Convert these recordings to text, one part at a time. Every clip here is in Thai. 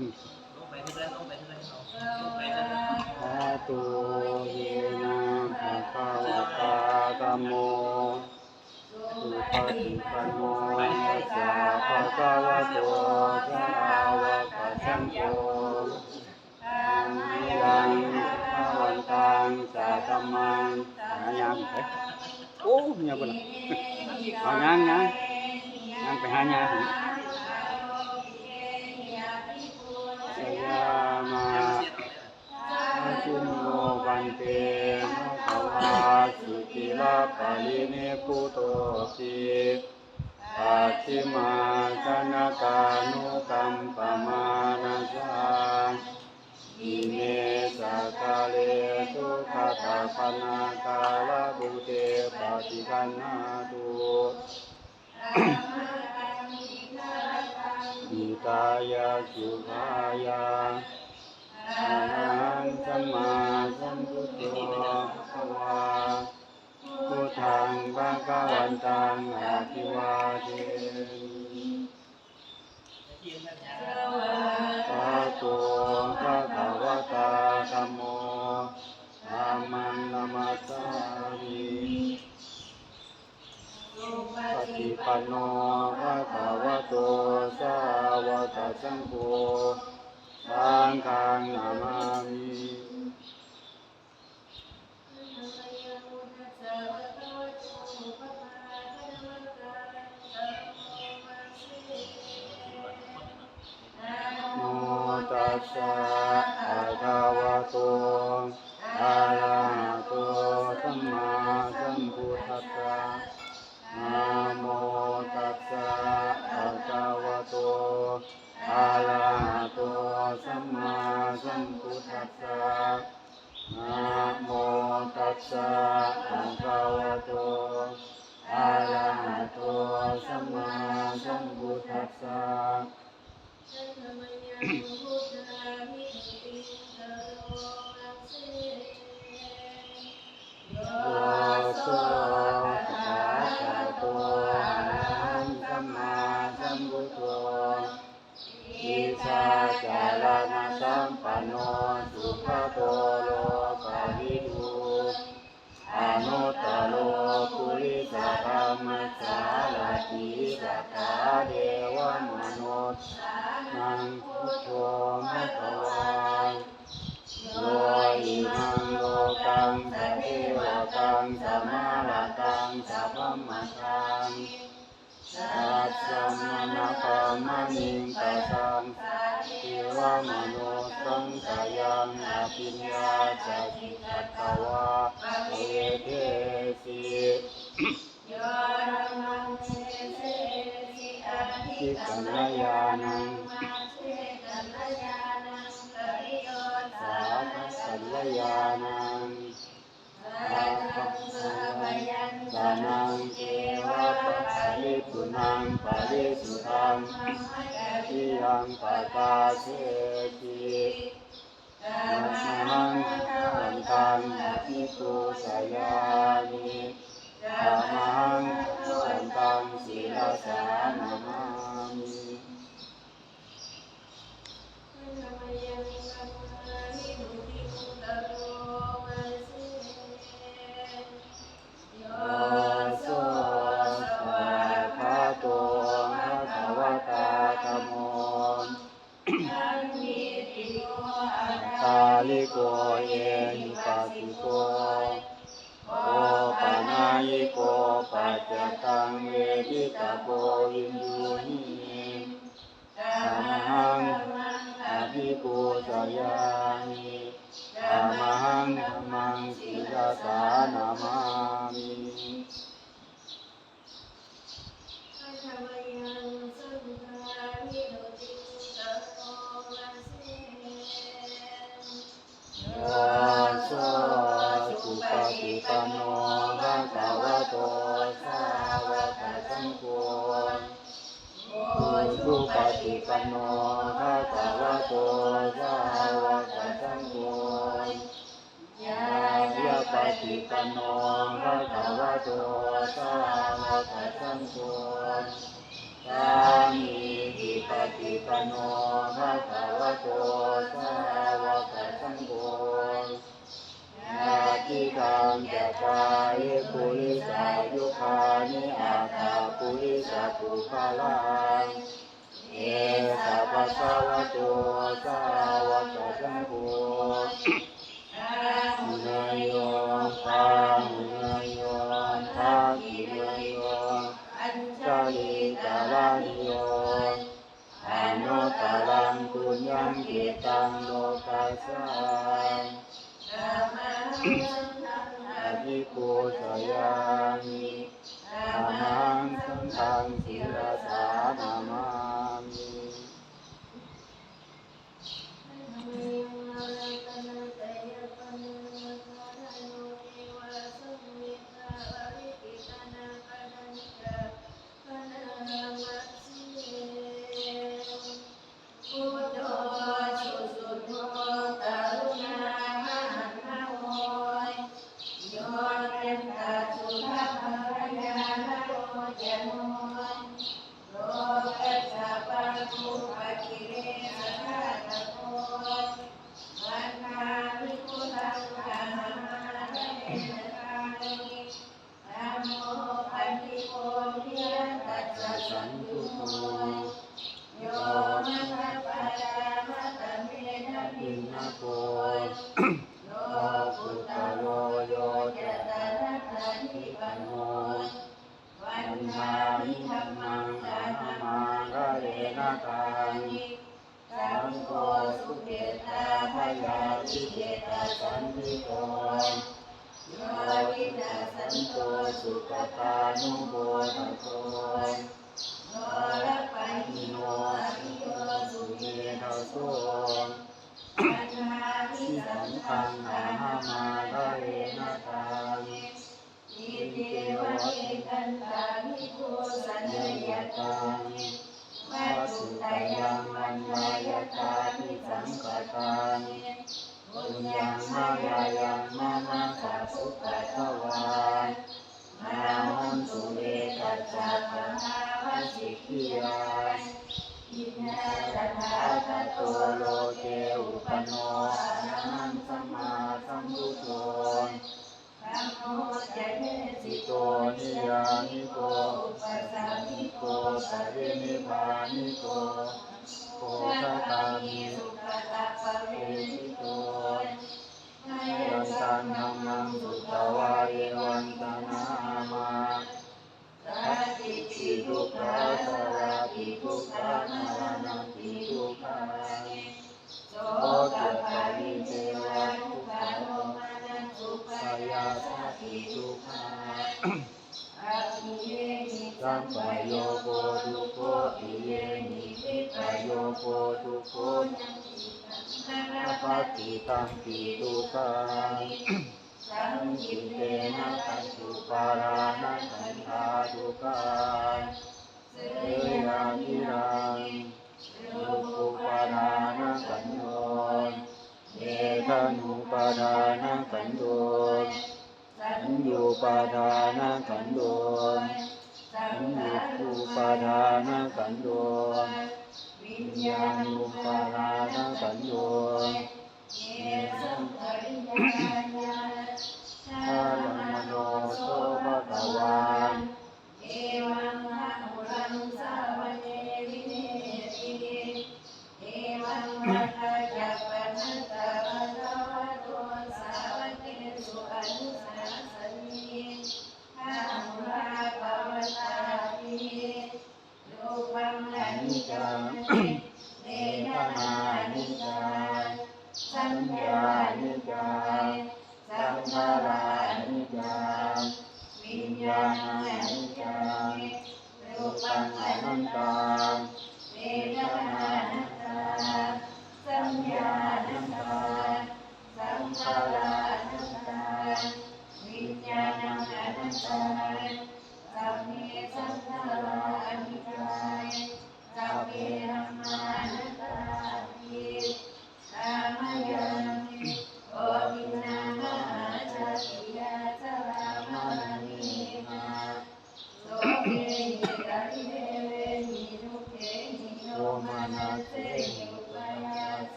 สาธุเยนะภะคะวะตาธัมโมสุปฏิปันโนยัสสะภะคะวะโตสาวกสังโฆธัมยังภะวันตังสัตตมังหายังเอ้ยโอ้ยังบ่ล่ะเอายังยังยังไปหายัง ติลาภาลิเนพุโตติปัจฉิมาชนะกานุกัมปมานาสาอิเมสะกาเลสุขตาปนาคาลาบุเตปฏิกันนาตุอิตายาสุขายาอาหังสัมมาสัมพุทโธภะวา ชังภะคะวันตังอะภิวาเทมิสาธุภะคะวตาธัมโมธัมมังนามัสามิปฏิปันโนภะคะวะโตสาวกสังโฆสังฆังนามามิะภะคะวะโตอะระหะโตสัมมาสัมพุทธัสสะโยโสภะคะโตอะระหังสัมมาสัมพุทโธอิสาจารณะสัมปันโนสุขโตโล ธรรมสารติสัทธาเทวมนุษย์นังพุทโธมะคะวาโลอิมังโลกังสะเทวกังสมาลากังสะพัมมะกังสัจสมณะปะมะนิงกะสังเทวมโนสังกายังอภิญญาจะจิตตวะเอเทสิ จิกัลยานังสาธุสัลยานังสาธุสัลยานังสานังเทวะปัสสลิปุนังปะริสุทังทิยังปะตาเสตินะหังวันตังอะภิปุสยามิ อะหังสันตังสีลสานามามิ ติปโนภะคะวะโตสาวะกสังโฆสามีทิปติปโนภะคะวะโตสาวะกสังโฆนาทิกังจะกายปุริสายุคานิอาตาปุริสาปุคลังเอสะภะคะวะโตสาวะกสังโฆ มุนายโยปังมุนายโยทักขินายโยจาริจารานิโยอนุตตรังปุญญังกิตังโลกัสสัง อภิปูชยามิอาหังสังฆังศิรสานามามิ พุทโธสุสุโธกรุณามหันมาโอยโยเต็มตาสุภาพรยาโรจโมยโลกัสสะปะทุปะกิเลสะฆาตโกวันนามิพุทธังธรรมาเรนะกาลิธัมโมปันติโกวิยัตตัสสะสันตุโม โยมะคะปะดามะตะเมนะปิ อิ น น นะ นะ โก โก โยปุตตะโลโยจะตะระตะนิปันโนวันทามิธัมมังสานามาระเรนะกามิสังโฆสุเกตาพ ยาธิเกตาสันติโกโยวินาสันโตสุขตานุโมทโกนรัปะหิโนอภิโยสุเมธาโสปัญหาทิสังขังนามาคะเรนตามิอิเทวะเอกันตามิโกสัญญาตามิวัตถุตายังวันวายตามิสังกตา มิบุญยังมายายังมานาสาสุปะตวานาหันตุเรกัจจามาวสิกิยาอินาตถาคตโตโลเกอุปโนอะระหังสัมมาสัมพุทโธธัมโมจเนสิโกนิยานิโกอุปสัมมิโกปรินิพานิโก สัมปโยโกทุโกปิเยนิวิปโยโกทุโกยังติตัมปิตังปิตุตังสังกิเตนะปัจจุปารานะสันธาทุกังเสยามิรังรูปุปารานะสัญโยนเอตานุปารานะสัญโยนสัญญูปารานะสัญโยน สังยุปุปาทานะสัญโยวิญญาณุปาทานะสัญโยเยสังขริยาญ สัญญานิจจังสังขารานิจจังวิญญาณังอนิจจังรูปังอนัตตังเวทนานัตตาสัญญานัตตาสังขารานัตตาวิญญาณังอนัตตาสัพเพสังขารานิจจังสัพเพธัมมานัตตา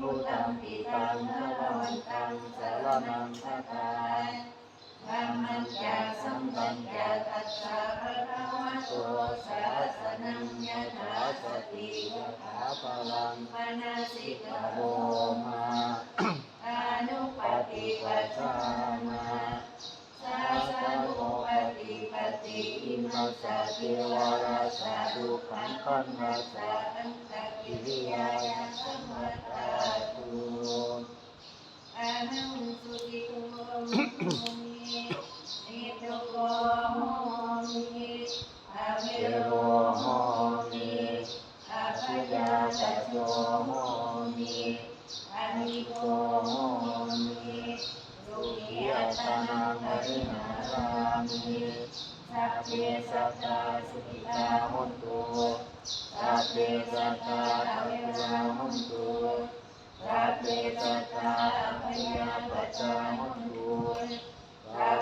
มุตัมปิตังพระวันตังสารนังคตาธัมมัญจาสัมปัญจาตัสสะภะคะวะโตสาสนังยะถาสติยะถาปลังปนาสิกาโมมาอานุปปฏิปัปัชาามาสาสนุปฏิปฏิอิมัสสะเทวาราสาทุขังขันธัสสะอันตกิ ริย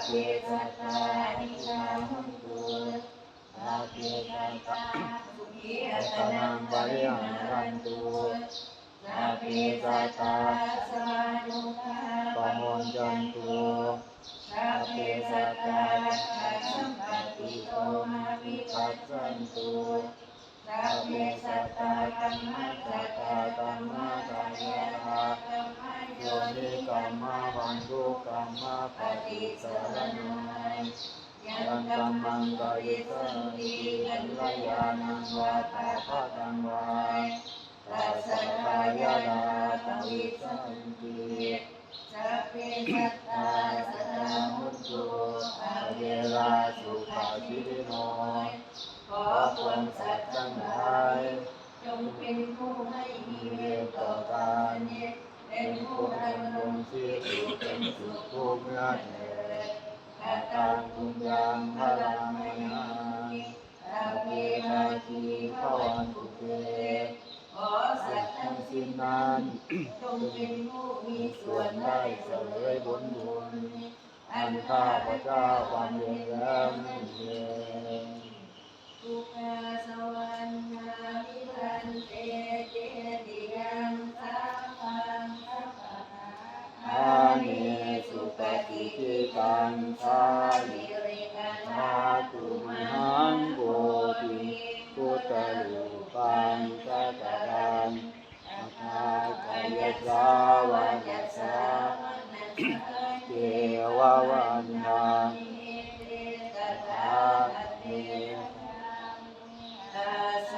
สัพเพสัตตานิจาหนตุสัพเพสัตตาสุขีอัตตานังปริหาหารันตุตุสัพเพสัตตาสมานุภาปปโมนจันตุตุสัพเพสัตตาสัมปติโตมาวิปัสสันตุ เพสัตตาธัมมัสสตตาธัมมาตายาธาธัมมาโยโยนินิกกรรรรมมาวังทุกรรมาปฏิสารนันัยยันนกักัมมังกการิสันติติกัลยาณันังวาวาตาภะภะกักังวาวาตัสสะกายาตวิสันติสัพเพสัตตาสัทธามุตโตอเวราสุขาจิโน ขอความสัตว์ทั้งหลายจงเป็นผู้ให้มีเวรต่อกันเป็นผู้ดำรงชีวิตอยู่เป็นสุขทุกเมื่อเถิดอาการปุญญาพลังมยังอาเวราทีขวันตุเตขอสัตว์ทั้งสิ้นนั้นจงเป็นผู้มีส่วนได้เสวยผลบุญอันข้าพระเจ้าบำเพ็ญแล้วนั่นเองทุกขาสวรรค์นามิพันเตเจติยัง สัพพังสัพพะอานิสุปฏิทิตังสาลิริกาทาตุมหังโกติพุทธลูปังสักการังอาคาไกยสาวกัสสาเทววันนัง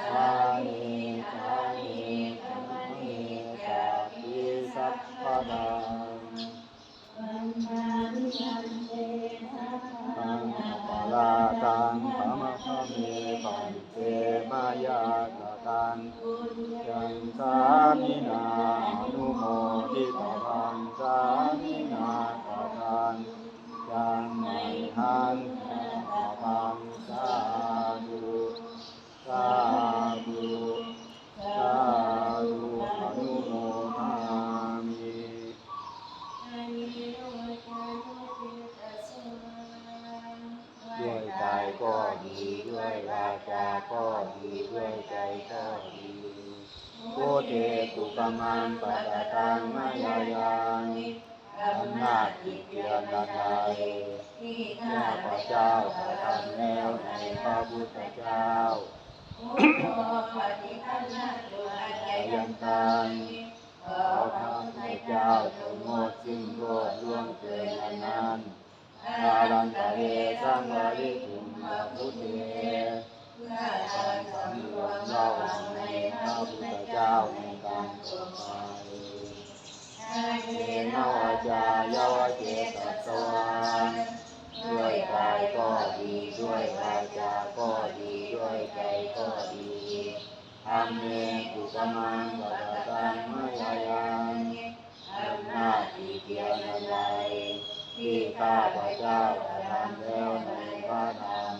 สานิกานิธรรมนิกาปิสัพพะดังตังปะลาตังธรรมะเมปันเตมายาตังยังสามินาอนุโมทิตวังสา ทำแล้วในพระพุทธเจ้าอายันตังขอพระพุทธเจ้าจงงดสิ้นโทษล่วงเกินอันนั้นอารังกะเรสังวาริถุมมาพุทเทเพื่อการสำรวมระวังในพระพุทธเจ้าในการต่อไปอาเยนวาจายาวเจตัสสวา ด้วยกายก็ดีด้วยวาจาก็ดีด้วยใจก็ดีทำเมตุกมังกัตตังมายายังอำหน้าที่เกียรติใดที่ข้าพระเจ้ากระทำแล้วในพระธรรม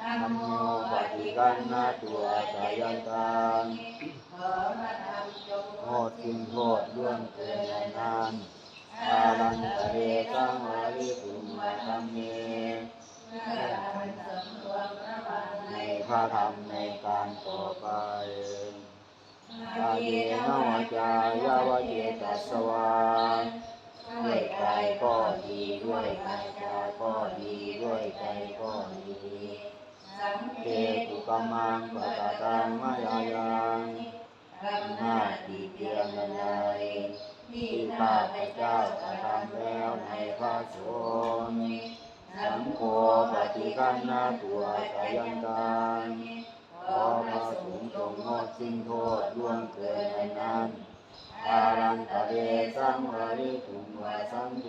ธัมโมปฏิกันนาตัวสายันตังขอพระธรรมจงโทษจึงโทษล่วงเกินนาน อาลันตเรสังวาริปุมมาธรรมเมเพื่อการสำรวมระวังในพระธรรมในการต่อไปกายเยนวจายาวเจตัสวาด้วยกายก็ดีด้วยวาจาก็ดีด้วยใจก็ดีสังเกตุกมังปะกะตังมายายังกรรมหน้าที่เพียงอะไร ที่ข้าพเจ้ากระทำแล้วในพระสงฆ์สังโฆปฏิคันนาตัวสายันตังขอพระสงฆ์จงงดสิ้นโทษล่วงเกินในนั้นอารันตะเรสังวาริถุงวาสังเท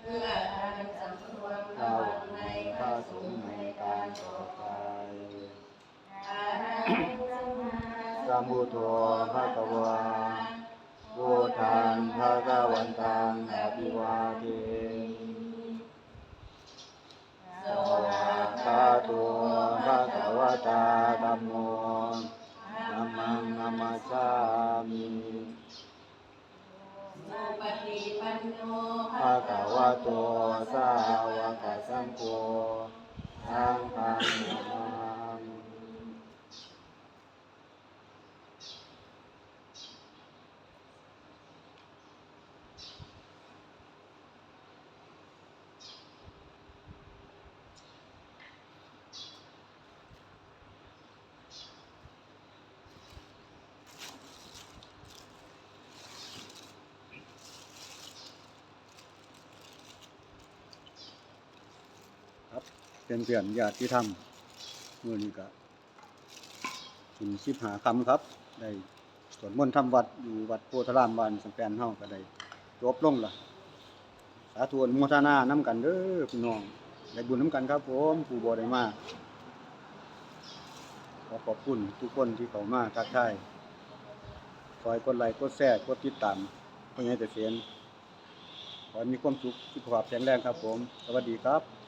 เพื่อการสำรวมระวังในพระสงฆ์ในการต่อไปอาหังสัมมาสัมพุทโธภะคะวา พุทธังภะคะวันตังอภิวาเทสสวาวากขาขาโตโตภะภะคะคะวะวะตาตาธัธัมมโมโมธัมมังนัมมัสสามิสุปฏิปันโนภะคะวะโตสาวกสังโฆสังฆังนามามิ ครับเป็นเพื่อนญาติธรรมมื่อนี้ก็ถึงสิบหาคำครับ ได้สวดมนต์ทำวัดอยู่วัดโพธารามบ้านสังแปนเฮาก็ได้จบลงละสาธุอนุโมทนาน้ำกันเด้อพี่น้องได้บุญน้ำกันครับผมผู้บ่ได้มาขอขอบคุณทุกคนที่เข้ามาทักทายคอยกดไลค์กดแชร์กดติดตามเพื่อให้แต่เสียนขอมีความสุขสุขภาพแข็งแรงครับผม สวัสดีครับ